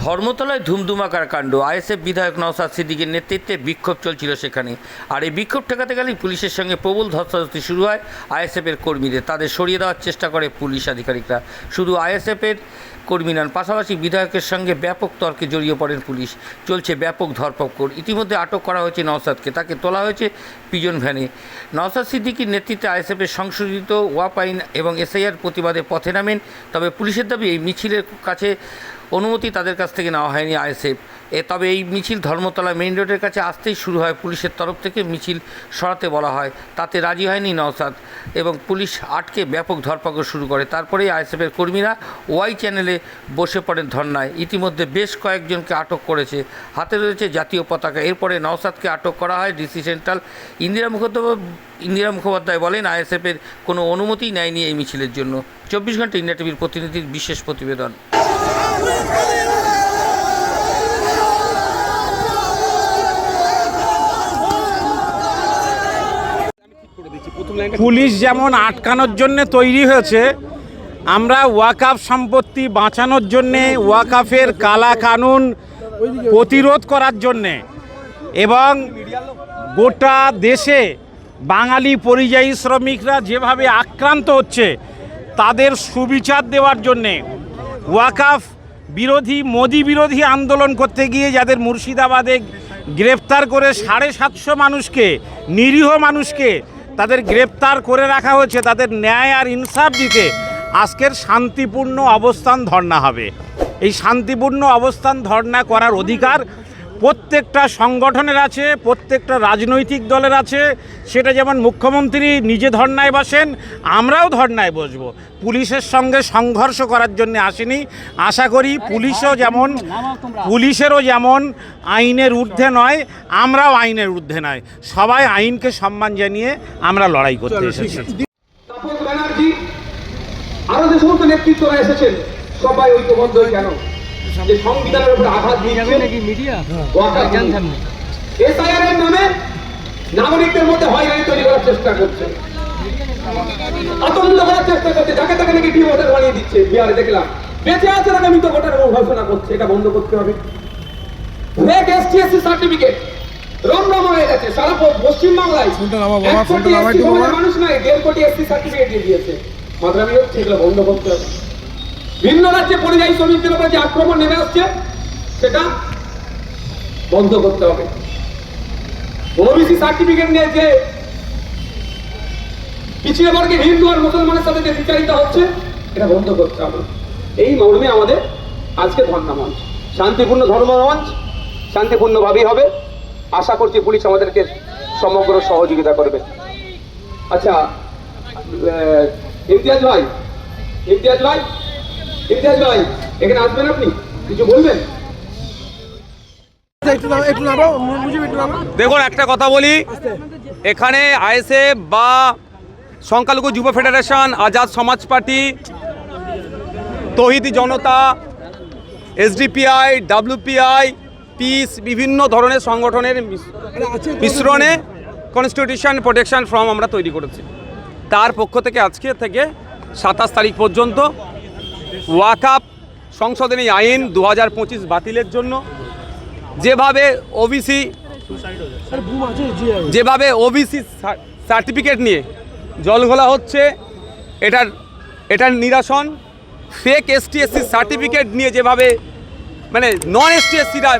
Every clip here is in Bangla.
ধর্মতলায় ধুমধুমাকার কাণ্ড আইএসএফ বিধায়ক নওসাদ সিদ্দিকের নেতৃত্বে বিক্ষোভ চলছিল সেখানে। আর এই বিক্ষোভ ঠেকাতে গেলেই পুলিশের সঙ্গে প্রবল ধস্তাধস্তি শুরু হয় আইএসএফের কর্মীদের। তাদের সরিয়ে দেওয়ার চেষ্টা করে পুলিশ আধিকারিকরা। শুধু আইএসএফের কর্মী নন, পাশাপাশি বিধায়কের সঙ্গে ব্যাপক তর্কে জড়িয়ে পড়েন পুলিশ। চলছে ব্যাপক ধরপকড়। ইতিমধ্যে আটক করা হয়েছে নওসাদকে তাকে তোলা হয়েছে পিজন ভ্যানে। নওসাদ সিদ্দিকির নেতৃত্বে আইএসএফের সংশোধিত ওয়াপ আইন এবং এসআইআর প্রতিবাদে পথে নামেন। তবে পুলিশের দাবি, এই মিছিলের কাছে অনুমতি তাদের কাছ থেকে নেওয়া হয়নি আইএসএফ। এ তবে এই মিছিল ধর্মতলা মেইন রোডের কাছে আসতেই শুরু হয় পুলিশের তরফ থেকে মিছিল সরাতে বলা হয়। তাতে রাজি হয়নি নওসাদ এবং পুলিশ আটকে ব্যাপক ধরপাকড় শুরু করে। তারপরেই আইএসএফের কর্মীরা ওয়াই চ্যানেলে বসে পড়েন ধর্নায়। ইতিমধ্যে বেশ কয়েকজনকে আটক করেছে। হাতে রয়েছে জাতীয় পতাকা। এরপরে নওসাদকে আটক করা হয় ডিসি সেন্ট্রাল। ইন্দিরা মুখোপাধ্যায় ইন্দিরা মুখোপাধ্যায় বলেন, আইএসএফের কোনো অনুমতিই নেয়নি এই মিছিলের জন্য। চব্বিশ ঘণ্টা ইন্ডিয়া টিভির প্রতিনিধির বিশেষ প্রতিবেদন। পুলিশ যেমন আটকানোর জন্য তৈরি হয়েছে, আমরা ওয়াকাফ সম্পত্তি বাঁচানোর জন্যে, ওয়াকাফের কালা কানুন প্রতিরোধ করার জন্যে এবং গোটা দেশে বাঙালি পরিযায়ী শ্রমিকরা যেভাবে আক্রান্ত হচ্ছে, তাদের সুবিচার দেওয়ার জন্যে ওয়াকাফ বিরোধী, মোদি বিরোধী আন্দোলন করতে গিয়ে যাদের মুর্শিদাবাদে গ্রেফতার করে সাড়ে সাতশো মানুষকে, নিরীহ মানুষকে তাদের গ্রেপ্তার করে রাখা হয়েছে, তাদের ন্যায় আর ইনসাফ দিতে আজকের শান্তিপূর্ণ অবস্থান ধর্ণা হবে। এই শান্তিপূর্ণ অবস্থান ধর্ণা করার অধিকার প্রত্যেকটা সংগঠনের আছে প্রত্যেকটা রাজনৈতিক দলের আছে। সেটা যেমন মুখ্যমন্ত্রী নিজে ধর্নায় বসেন আমরাও ধর্নায় বসবো। পুলিশের সঙ্গে সংঘর্ষ করার জন্য আসেনি। আশা করি পুলিশও যেমন পুলিশেরও যেমন আইনের ঊর্ধ্বে নয় আমরাও আইনের ঊর্ধ্বে নয়। সবাই আইনকে সম্মান জানিয়ে আমরা লড়াই করতে এসেছি। ব্যানার্জি আরও যে সমস্ত নেতৃত্বরা এসেছেন সবাই ঐক্যবদ্ধ কেন? যে সংবিধানের উপর আঘাত দিচ্ছে এসআইআর এর নামে নাগরিকদের মধ্যে হয়রানি তৈরি করার চেষ্টা করছে। আতঙ্ক করার চেষ্টা করছে। যাকে তাকে নাকি ডি ভোটার বানিয়ে দিচ্ছে বিহারে দেখলাম। বেঁচে আছে নাকি মৃত ভোটার ঘোষণা করছে এটা বন্ধ করতে হবে। ফেক এসটিএসসি সার্টিফিকেট রমরমা হয়ে গেছে সারা পশ্চিমবাংলায়। মানুষ নাই দেড় কোটি এসসি সার্টিফিকেট দিয়ে দিয়েছে। মাদ্রামি হচ্ছে এগুলো বন্ধ করতে হবে। ভিন্ন রাজ্যে পরিযায়ী শ্রমিকদের উপরে যে আক্রমণ নেমে আসছে, সেটা বন্ধ করতে হবে। ওবিসি সার্টিফিকেট নিয়ে যে পিছিয়ে বর্গের হিন্দু আর মুসলমানের সাথে যে বিচারিত হচ্ছে, এটা বন্ধ করতে হবে। এই মর্মে আমাদের আজকে ধর্ণা মঞ্চ শান্তিপূর্ণ ধর্ম মঞ্চ শান্তিপূর্ণভাবেই হবে। আশা করছি পুলিশ আমাদেরকে সমগ্র সহযোগিতা করবে। আচ্ছা ইমতিয়াজ ভাই ইমতিয়াজ ভাই ইমতিয়াজ ভাই এখানে আসবেন আপনি? কিছু বলবেন? দেখুন একটা কথা বলি। এখানে আইএসএফ বা সংখ্যালঘু যুব federation Azad Samaj party Tawhidi Janata SDPI WPI peace বিভিন্ন ধরনের সংগঠনের মিশ্রণে কনস্টিটিউশন প্রোটেকশন ফর্ম আমরা তৈরি করেছি। তার পক্ষ থেকে আজকে থেকে সাতাশ তারিখ পর্যন্ত ওয়াকাপ সংশোধনী আইন দু হাজার পঁচিশ বাতিলের জন্য। যেভাবে ওবিসি যেভাবে ওবিসি সার্টিফিকেট নিয়ে জলঘোলা হচ্ছে, এটার এটার নিরাসন ফেক এসটি এসসি সার্টিফিকেট নিয়ে যেভাবে মানে নন এসটি এসসিরা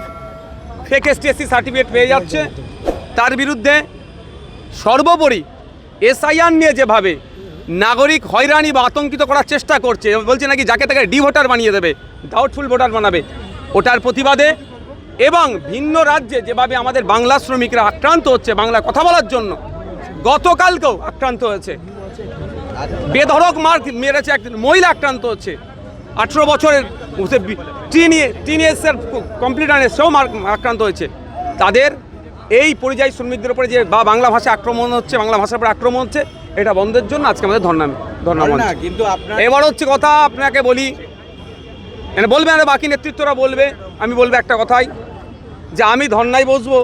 ফেক এসটি এসসি সার্টিফিকেট পেয়ে যাচ্ছে, তার বিরুদ্ধে সর্বোপরি এসআইআর নিয়ে যেভাবে নাগরিক হয়রানি বা আতঙ্কিত করার চেষ্টা করছে। বলছে নাকি যাকে তাকে ডি ভোটার বানিয়ে দেবে ডাউটফুল ভোটার বানাবে। ওটার প্রতিবাদে এবং ভিন্ন রাজ্যে যেভাবে আমাদের বাংলা শ্রমিকরা আক্রান্ত হচ্ছে বাংলা কথা বলার জন্য, গতকালকেও আক্রান্ত হয়েছে। বেধড়ক মার মেরেছে একজন মহিলা আক্রান্ত হচ্ছে। আঠেরো বছরের টিন টিন এসের কমপ্লিট আনে সেও মার, আক্রান্ত হয়েছে। তাদের এই পরিযায়ী শ্রমিকদের উপরে যে বা বাংলা ভাষা আক্রমণ হচ্ছে, বাংলা ভাষার উপরে আক্রমণ হচ্ছে এটা বন্ধের জন্য আজকে আমাদের ধর্ণা ধর্ণা মঞ্চ। কিন্তু এবার হচ্ছে কথা আপনাকে বলি। মানে বলবে আর বাকি নেতৃত্বরা বলবে আমি বলব একটা কথাই যে আমি ধর্নায় বসবো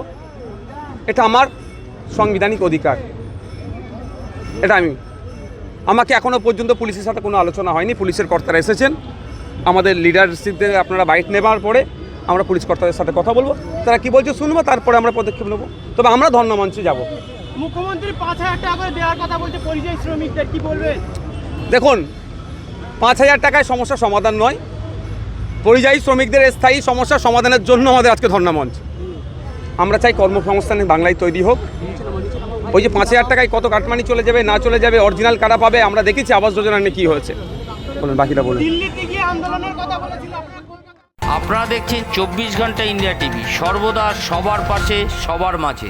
এটা আমার সাংবিধানিক অধিকার। এটা আমি। আমাকে এখনও পর্যন্ত পুলিশের সাথে কোনো আলোচনা হয়নি পুলিশের কর্তারা এসেছেন। আমাদের লিডারশিপদের আপনারা বাইট নেবার পরে আমরা পুলিশ কর্তাদের সাথে কথা বলব। তারা কি বলছে শুনব তারপরে আমরা পদক্ষেপ নেব। তবে আমরা ধর্ণা মঞ্চে যাব। মুখ্যমন্ত্রী পাঁচ হাজার টাকা করে দেওয়ার কথা বলছে পরিযায়ী শ্রমিকদের কি বলবেন? দেখুন পাঁচ হাজার টাকায় সমস্যার সমাধান নয়। পরিযায়ী শ্রমিকদের স্থায়ী সমস্যার সমাধানের জন্য আমাদের আজকে ধর্ণা মঞ্চ আমরা চাই কর্মসংস্থানে বাংলায় তৈরি হোক। ওই যে পাঁচ হাজার টাকায় কত কাটমানি চলে যাবে না চলে যাবে অরিজিনাল কারা পাবে আমরা দেখেছি আবাস যোজনা নিয়ে কী হয়েছে। বলুন বাকিটা বলুন। দিল্লিতে গিয়ে আন্দোলনের কথা বলেছিল আপনারা কলকাতা আপনারা দেখছেন চব্বিশ ঘণ্টা ইন্ডিয়া টিভি সর্বদা সবার পাশে সবার মাঝে।